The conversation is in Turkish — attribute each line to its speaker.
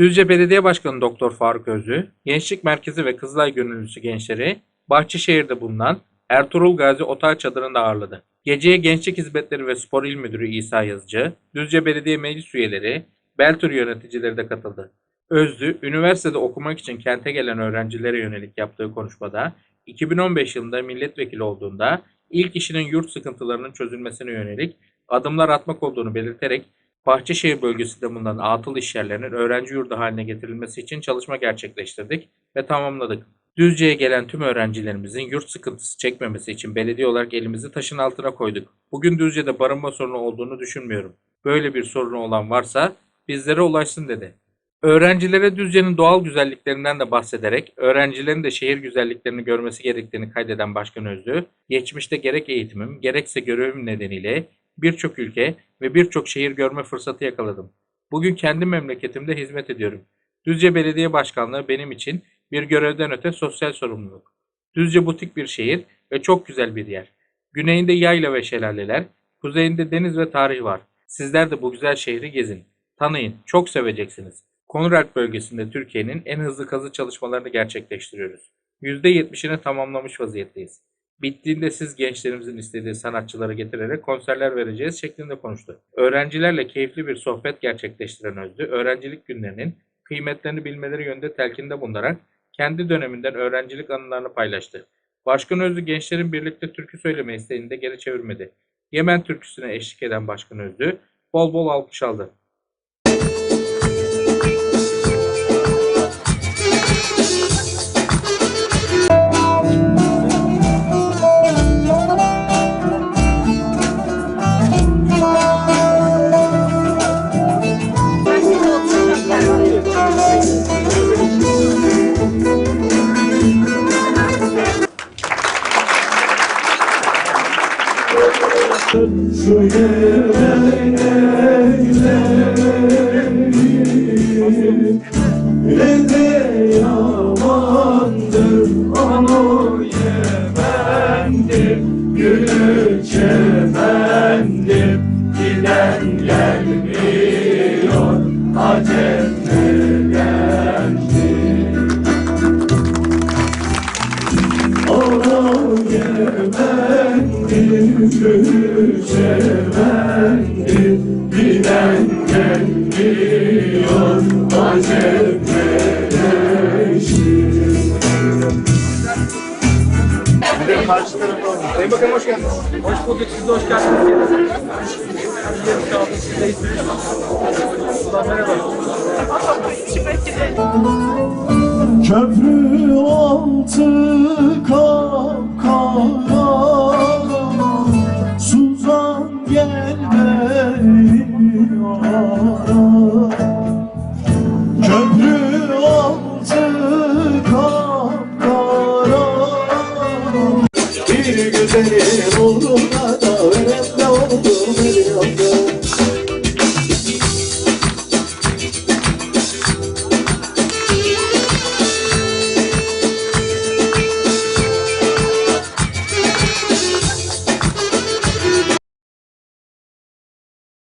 Speaker 1: Düzce Belediye Başkanı Doktor Faruk Özlü, Gençlik Merkezi ve Kızılay Gönüllüsü gençleri Bahçeşehir'de bulunan Ertuğrul Gazi Otel Çadırı'nda ağırladı. Geceye Gençlik Hizmetleri ve Spor İl Müdürü İsa Yazıcı, Düzce Belediye Meclis üyeleri, Beltür yöneticileri de katıldı. Özlü, üniversitede okumak için kente gelen öğrencilere yönelik yaptığı konuşmada 2015 yılında milletvekili olduğunda ilk işinin yurt sıkıntılarının çözülmesine yönelik adımlar atmak olduğunu belirterek Bahçeşehir bölgesinde bulunan atıl işyerlerinin öğrenci yurdu haline getirilmesi için çalışma gerçekleştirdik ve tamamladık. Düzce'ye gelen tüm öğrencilerimizin yurt sıkıntısı çekmemesi için belediye olarak elimizi taşın altına koyduk. Bugün Düzce'de barınma sorunu olduğunu düşünmüyorum. Böyle bir sorunu olan varsa bizlere ulaşsın dedi. Öğrencilere Düzce'nin doğal güzelliklerinden de bahsederek öğrencilerin de şehir güzelliklerini görmesi gerektiğini kaydeden Başkan Özlü, geçmişte gerek eğitimim gerekse görevim nedeniyle birçok ülke ve birçok şehir görme fırsatı yakaladım. Bugün kendi memleketimde hizmet ediyorum. Düzce Belediye Başkanlığı benim için bir görevden öte sosyal sorumluluk. Düzce butik bir şehir ve çok güzel bir yer. Güneyinde yayla ve şelaleler, kuzeyinde deniz ve tarih var. Sizler de bu güzel şehri gezin. Tanıyın, çok seveceksiniz. Konuralp bölgesinde Türkiye'nin en hızlı kazı çalışmalarını gerçekleştiriyoruz. %70'ini tamamlamış vaziyetteyiz. Bittiğinde siz gençlerimizin istediği sanatçıları getirerek konserler vereceğiz şeklinde konuştu. Öğrencilerle keyifli bir sohbet gerçekleştiren Özlü, öğrencilik günlerinin kıymetlerini bilmeleri yönünde telkinde bulunarak kendi döneminden öğrencilik anılarını paylaştı. Başkan Özlü gençlerin birlikte türkü söyleme isteğini de geri çevirmedi. Yemen türküsüne eşlik eden Başkan Özlü bol bol alkış aldı.
Speaker 2: Söyle beni Çemendir Giden gelmiyor Acem nedendir
Speaker 3: Karşı tarafa alalım. Sayın Bakanım hoş geldiniz. Hoş bulduk. Siz de hoş geldiniz. Sizleri
Speaker 2: güzelim uğruna da.